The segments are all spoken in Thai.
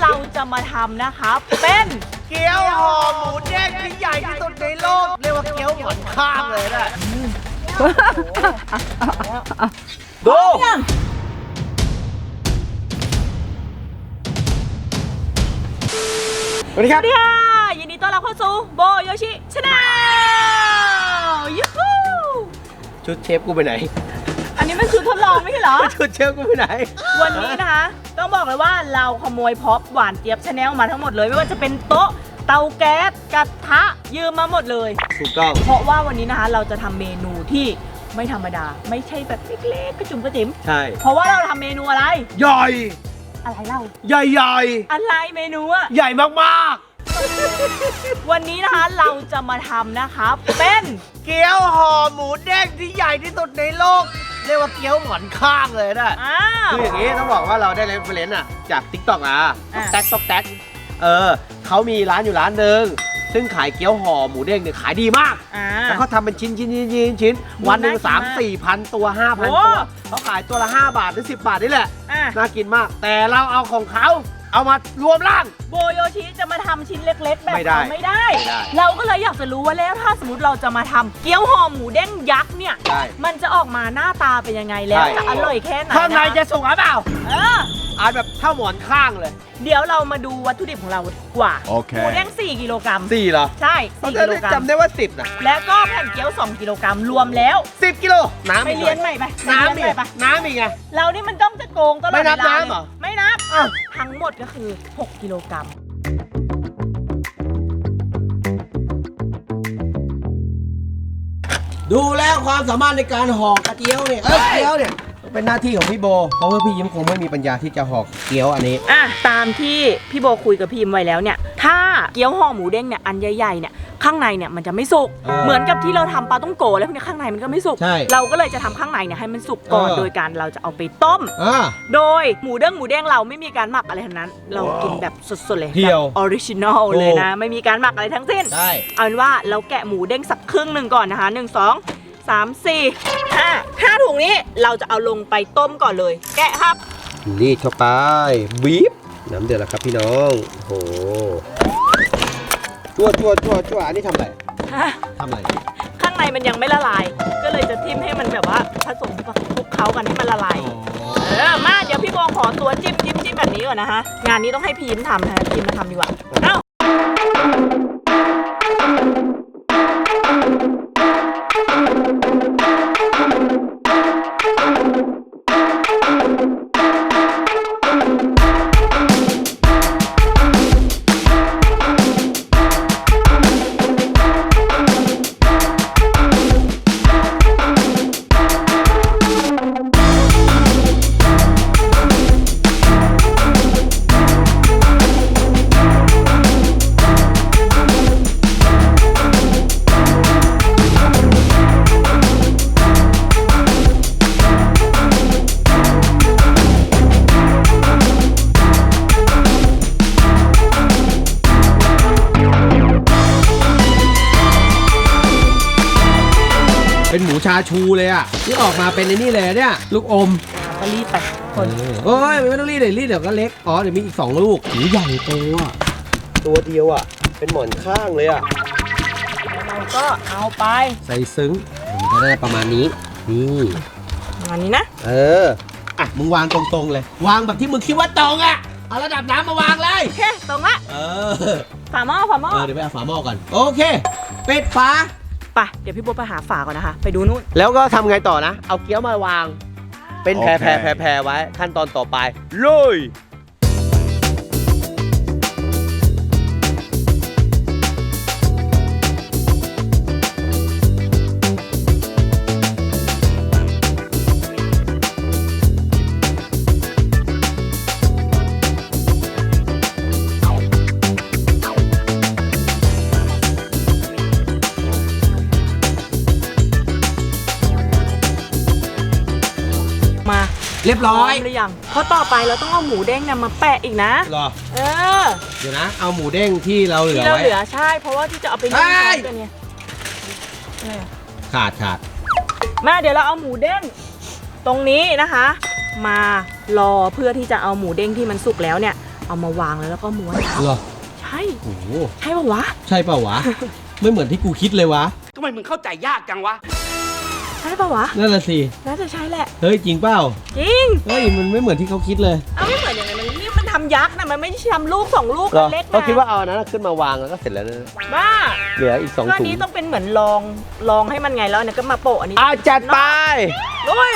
เราจะมาทำนะคะ เป็นเกี๊ยวห่อหมูเด้งที่ใหญ่ที่สุดในโลก เรียกว่าเกี๊ยวหมอนข้างเลยนะดูสวัสดีสครัวับสดีค่ะยินดีต้อนรับเข้าสู่โบโยชิชาแนลยูฮูชุดเชฟกูไปไหนอั นนี้มันคือทดลองไม่ใช่เหรอ ชุดเชฟกูไปไหน วันนี้นะคะ ต้องบอกเลยว่าเราขโมยพ็อปหวานเจี๊ยบชาแนลมาทั้งหมดเลย ไม่ว่าจะเป็นโต๊ะเตาแก๊สกระทะยืมมาหมดเลย ถูกต้องเพราะว่าวันนี้นะคะเราจะทำเมนูที่ไม่ธรรมดา ไม่ใช่แบบเล็กๆกระจุ่มกระจิ๋มใช่เพราะว่าเราทำเมนูอะไรใหญ่อะไรเล่า ใหญ่ใหญ่อะไรเมนูอะใหญ่มากวันนี้นะคะเราจะมาทำนะคะ เป็น ๆ เกี๊ยวห่อหมูเด้งที่ใหญ่ที่สุดในโลกเรียกว่าเกี๊ยวหมอนข้างเลยนะอ้าว คืออย่างนี้ต้องบอกว่าเราได้เรฟเฟรนซ์อะจาก t ิ k t o k อะอะแท็กซอกแท็กเออเขามีร้านอยู่ร้านหนึ่งซึ่งขายเกี๊ยวห่อหมูเด้งเนี่ยขายดีมาก อ่า แล้วเขาทำเป็นชิ้นชิ้นชิ้นชิ้นชิ้นวันหนึ่งน่ากินสามมากสี่พันตัวห้าพันโอ้ ตัวเขาขายตัวละ 5 บาทหรือ 10 บาทนี่แหละ อะน่ากินมาก แต่เราเอาของเขา เอามารวมร่าง โบโยชิจะมาทำชิ้นเล็กๆ แบบไม่ได้เขาไม่ได้ ไม่ได้เราก็เลยอยากจะรู้ว่าแล้วถ้าสมมติเราจะมาทำเกี๊ยวห่อหมูเด้งยักษ์เนี่ย ใช่มันจะออกมาหน้าตาเป็นยังไงแล้ว ใช่ จะอร่อยแค่ไหนข้างในคจะสุกหรือเปล่าเอออ่านแบบเท่าหมอนข้างเลยเดี๋ยวเรามาดูวัตถุดิบของเราดีกว่าโอเคหมูเด้ง4กิโลกรัมสี่เหรอใช่เขา4จะกิโลกรัมจำได้ว่า10นะแล้วก็แผ่นเกี๊ยว 2 กิโลกรัมรวมแล้ว10กิโลน้ำไปอีกหเรีน่ยนใหม่ไปน้ำไปอีเรียนกใหม่ไปน้ำอีกไง เรานี่มันต้องจะโกงตลอดไม่นับเวลาน้ำเหรอ ไม่นับอ้าวทั้งหมดก็คือ 6 กิโลกรัม ดูแล้วความสามารถในการห่อกระเกี๊ยวเนี่ยเอ้ยเกี๊ยวเนี่ย เป็นหน้าที่ของพี่โบ เพราะว่าพี่ยิ้มคงไม่มีปัญญาที่จะห่อเกี๊ยวอันนี้ อะตามที่พี่โบคุยกับพี่ยิมไว้แล้วเนี่ย ถ้าเกี๊ยวห่อหมูเด้งเนี่ยอันใหญ่ๆเนี่ยข้างในเนี่ยมันจะไม่สุก เออเหมือนกับที่เราทำปลาต้องโกะแล้วพวกเนี้ยข้างในมันก็ไม่สุก ใช่เราก็เลยจะทำข้างในเนี่ยให้มันสุกก่อนเออ โดยการเราจะเอาไปต้ม อ่า โดยหมูเด้งหมูเด้งเราไม่มีการหมักอะไรทั้งนั้น เรากินแบบสดๆเลยเพียวออริจินอลเลยนะ ไม่มีการหมักอะไรทั้งสิ้น ใช่ เอาเป็นว่าเราแกะหมูเด้งสักครึ่งหนึ่งก่อนนะคะหนึ่งสอง สามสี่ห้าห้าถุงนี้เราจะเอาลงไปต้มก่อนเลย แกะครับ รีดเข้าไปบีบน้ำเดือดแล้วครับพี่น้องโอ้โหจั่วจั่วจั่วจั่วอันนี้ทำอะไรทำอะไรข้างในมันยังไม่ละลาย ก็เลยจะทิ่มให้มันแบบว่าผสมกับคลุกเคล้ากันให้มันละลายเออมาเดี๋ยวพี่โบขอตัวจิ้มจิ้มจิ้มแบบนี้ก่อนนะคะงานนี้ต้องให้พีมทำนะคะพีมมาทำดีกว่าเอ้า ชาชูเลยอะที่ออกมาเป็นในนี่เลยเนี่ยลูกอมก็รีบไปคนโอ้ยไม่ต้องรีดเลยรีดเดี๋ยวก็เล็กอ๋อเดี๋ยวมีอีกสองลูกหมูใหญ่โตอะตัวเดียวอะ เป็นหมอนข้างเลยอะเราก็เอาไปใส่ซึ้งมันก็ได้ประมาณนี้นี่ประมาณนี้นะ เอออะมึงวางตรงๆเลย วางแบบที่มึงคิดว่าตรงอะเอาระดับน้ำมาวางเลยโอเคตรงละเออฝาหม้อฝาหม้อเออเดี๋ยวไปเอาฝาหม้อก่อนโอเค ปิดฝา ไปเดี๋ยวพี่โบไปหาฝาก่อนนะคะ ไปดูนู่น แล้วก็ทำไงต่อนะ เอาเกี๊ยวมาวาง เป็นแพรโอเค แพรแพรแพรไว้ขั้นตอนต่อไปลุย เรียบร้อยพมหรือยังเพราะต่อไปเราต้องเอาหมูเด้งเนี่ยมาแปะอีกนะรอเออเดี๋ยวนะ เอาหมูเด้งที่เราเหลืที่อเราไว้ เหลือใช่ เพราะว่าที่จะเอาไปนึ่งเฮ้ยพร้อมกันเนี่ยอะไรอะขาดขาดมาเดี๋ยวเราเอาหมูเด้งตรงนี้นะคะ มารอเพื่อที่จะเอาหมูเด้งที่มันสุกแล้วเนี่ย เอามาวางแล้วแล้วก็ม้วนเหรอใช่โอ้โหใช่ปะวะ ใช่เปล่าวะ ไม่เหมือนที่กูคิดเลยวะ ทำไมมึงเข้าใจยากจังวะ ใช่ปะวะ นั่นแหละสิน่าจะใช่แหละ เฮ้ยจริงเปล่าจริง เฮ้ยมันไม่เหมือนที่เขาคิดเลยเอาไม่เหมือนอย่างไงมันนี่มันทำยักษ์นะมันไม่ใช่ทำลูกสองลูกมันเล็กนะก็คิดว่าเอาอันนั้นขึ้นมาวางแล้วก็เสร็จแล้วนะบ้าเหลืออีกสองก็อันถุงนี้ต้องเป็นเหมือนลองลองให้มันไงแล้วอันเนี่ยก็มาโปะอันนี้อาจัดไปด้วย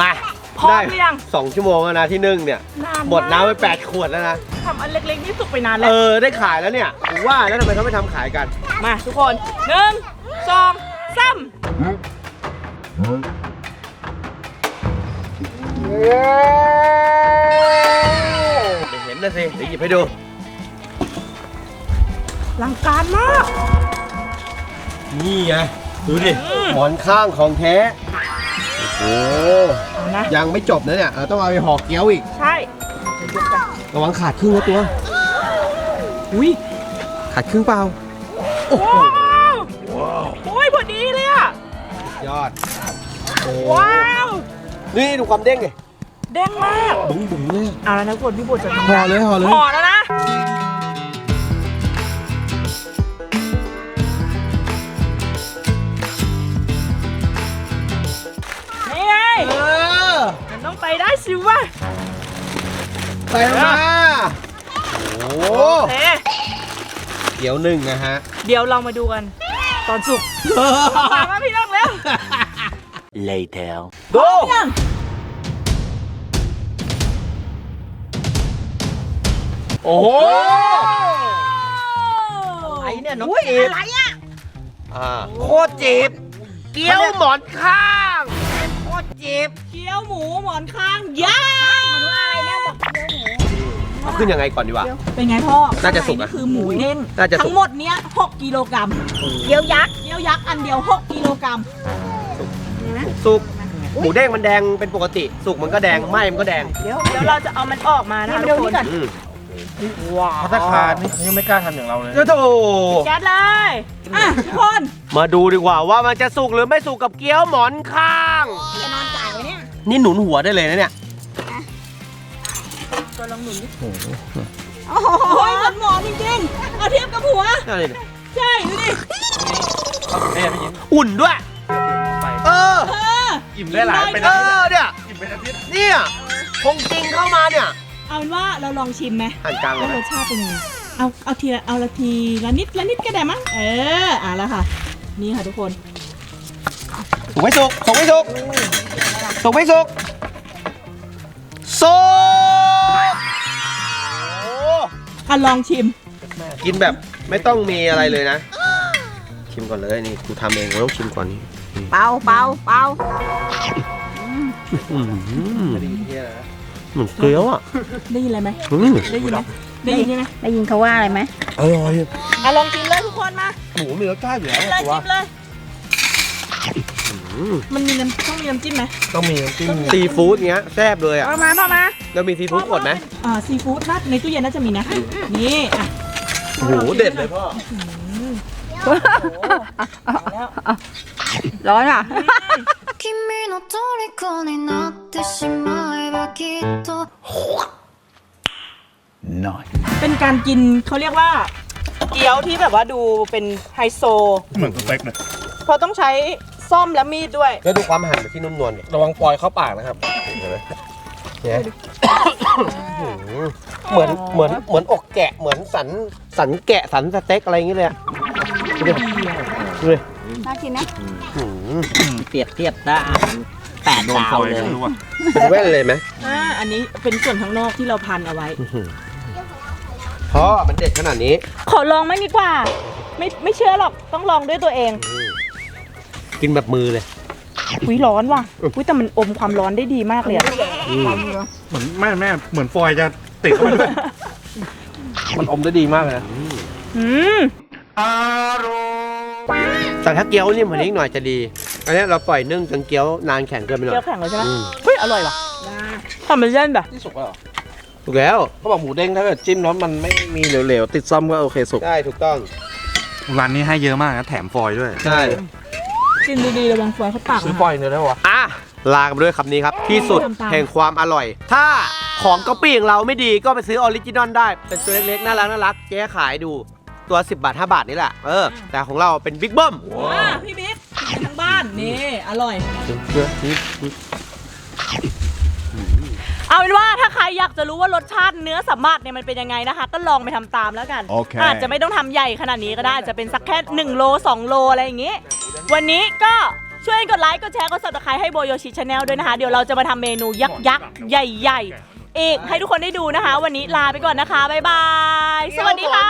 มา พร้อมได้หรือยังสองชั่วโมงแล้วนะที่นึ่งเนี่ย นานหมดน้ำไปแปดขวดแล้วนะ ทำอันเล็กๆนี่สุกไปนานแล้เอว อ ได้ขายแล้วเนี่ยผมว่าแล้วทำไมเขาไม่ทำขายกัน มาทุกคนหนึ่งสองสามไม่เห็นนะสิ เดี๋ยวหยิบให้ดู ลังการมาก นี่ไง ดูดิ หมอนข้างของแท้ โอ้โหเอา นะ ยังไม่จบนะเนี่ยเราต้องเอาไปห่อเกี๊ยวอีก ใช่เดี๋ยวกันระวังขาดครึ่งนะตัว อุ้ยขาดครึ่งเปล่าว้าวโอ้ยพอดีเลยอะยอดโอ้ว้าวนี่ดูความเด้งไงเด้งมากบุ๋งบุ๋งเลยเอาแล้วนะทุกคนพี่บุตรจะทำห่อเลยห่อเลยห่อแล้วนะ สิวะใส่ลงมาโอ้โหโอเคเกี๊ยวหนึ่งนะฮะ เดี๋ยวเรามาดูกัน ตอนสุกมามาพี่น้องแล้ว later ดูยังโอ้โหไอ้เนี่ยน้องจีบอะไรอะโคตรจีบเกี๊ยวหมอนข้าง กี๊ยวหมูหมอนข้างย่างมันว่าอะไรแม่บอกเกี๊ยวหมู เอาขึ้นยังไงก่อนดีวะ เป็นไงพ่อน่าจะสุกอะข้งในนี่คือหมูเด้งน่าจะสุก ทั้งหมดเนี้ย6กิโลกรัมเกี๊ยวยักษ์ เกี๊ยวยักษ์อันเดียว 6กิโลกรัมสุกหมูแดงมันแดงเป็นปกติ สุกมันก็แดงไหม้มันก็แดงเดี๋ยวเดี๋ยวเราจะเอามันออกมานะคะทุกคนอืมว้าวพัตตาคารนี่เขายังไม่กล้าทำอย่างเราเลย โอ้โถแก๊สเลยอะทุกคนมาดูดีกว่าว่ามันจะสุกหรือไม่สุกกับเกี๊ยวหมอนข้างจะนอนจ่ายไว้เนี่ยนี่หนุนหัวได้เลยนะเนี่ยตัวลองหนุนดิโอ้โหเหมือนหมอนจริงๆ เอาเทียบกับหัวนั่นเลยใช่ดูดิแม่พี่ยินอุ่นด้วยไปเออ เออ อิ่มได้หลายเป็นเออาทิตย์อเนี่ยอิ่มเป็นอาทิตย์เนี่ยคงจริงเข้ามาเนี่ยเอาเป็นว่าเราลองชิมไหมหั่นกลางเลว่ายรนะสชาติเป็นยังไง เอาเอาทีละเอาละทีละนิดละนิดก็ได้มั้ง เออ อะแล้วค่ะ นี่ค่ะทุกคนสุกไม่สุกสุกไม่สุก สุกไม่สุก สุกโอ้อะลองชิม กินแบบไม่ต้องมีอะไรเลยนะ ชิมก่อนเลยนี่กูทำเองกูต้องชิมก่อนนี่เปาเปาเปาอืมเหมือนเกลียวอะได้ยินอะไรไหมอืมได้ยินไหมได้ยินใช่ไหมได้ยินเขาว่าอะไรไหมอร่อยอะลองชิมเลยทุกคนมาหมูมีรสชาติอยู่แล้วชิมเลยตัวชิมเลยอื มันมีน้ำต้องมีน้ำจิ้มไหมต้องมีน้ำจิ้มซีฟู้ดเงี้ยแซ่บเลยอะเอมาเอมาแล้วมีซีฟู้ดกดไหมอ่าซีฟู้ดน่าในตู้เย็นน่าจะมีนะนี่อะโอ้โหเด็ดเลยพ่อร้อนอะน้อยเป็นการกินเขาเรียกว่า เกี๊ยวที่แบบว่าดูเป็นไฮโซ เหมือนสเต็กเลยพอต้องใช้ ซ่อมและมีดด้วย แล้วดูความหั่นแบบที่นุ่มนวลเนี่ยระวังปลอยเข้าปากนะครับเนี่ยเหมือนเหมือนเหมือนอกแกะเหมือนสันสันแกะสันสเต็กอะไรอย่างเงี้ยเลยอะดูดิดูดิน่ากินนะหืมเปรียบเทียบได้แปดโดนดาปวลอยเลยไม่รู้อะเป็นแว่นเลยไหมอ่าอันนี้เป็นส่วนข้างนอกที่เราพันเอาไว้พ่อมันเด็ดขนาดนี้ ขอลองไม่ดีกว่า ไม่ไม่เชื่อหรอกต้องลองด้วยตัวเอง กินแบบมือเลยอุ้ยร้อนว่ะอุ้ยแต่มันอมความร้อนได้ดีมากเลยอะเหมือนแม่แม่เหมือนฟอยจะติดเข้าไปด้วยมันอมได้ดีมากเลยนะอืมแต่ถ้าเกี๊ยวนี่มันนิดหน่อยจะดี อันนี้เราปล่อยนึ่งจนเกี๊ยวนานแข็งเกินไปหน่อเกี๊ยยวแข็งเลยใช่ไหมอืมเฮ้ยอร่อยว่ะทำเป็นเล่นแบบที่สุกแล้วเหรอถูกแล้วเขาบอกหมูเด้งถ้าเกิดจิ้มแล้วมันไม่มีเหลวๆ ติดซ่อมก็โอเคสุก ใช่ถูกต้อง ร้านนี้ให้เยอะมากนะแถมฟอยด้วย ใช่ กินดีๆระวังฟอยเขาตักซื้อฟอยล์เนื้อได้ปะวะอะลากันไปด้วยคำนี้ครับ ที่สุดทำตามแห่งความอร่อย ถ้าของก๊อปปี้ของเราไม่ดีก็ไปซื้อออริจินอลได้ เป็นตัวเล็กๆ น่ารักน่ารักเจ๊ขายดูตัว 10 บาท 5 บาทนี่แหละ เออ แต่ของเราเป็นบิ๊กเบิ้มอ่าพี่บิ๊กกินทั้งบ้าน นี่ อร่อย เอาเป็นว่าถ้าใครอยากจะรู้ว่ารสชาติเนื้อสัมผัสเนี่ยมันเป็นยังไงนะคะ ก็ลองไปทำตามแล้วกันโอเคอาจจะไม่ต้องทำใหญ่ขนาดนี้ก็ได้อาจจะเป็นสักแค่ 1 โล 2 โลอะไรอย่างงี้ วันนี้ก็ช่วยกดไลค์ กดแชร์ กด subscribe ให้โบโยชิชาแนลด้วยนะคะ เดี๋ยวเราจะมาทำเมนูยักษ์ยักษ์ใหญ่ๆอีกให้ทุกคนได้ดูนะคะ วันนี้ลาไปก่อนนะคะ บ๊ายบาย สวัสดีค่ะ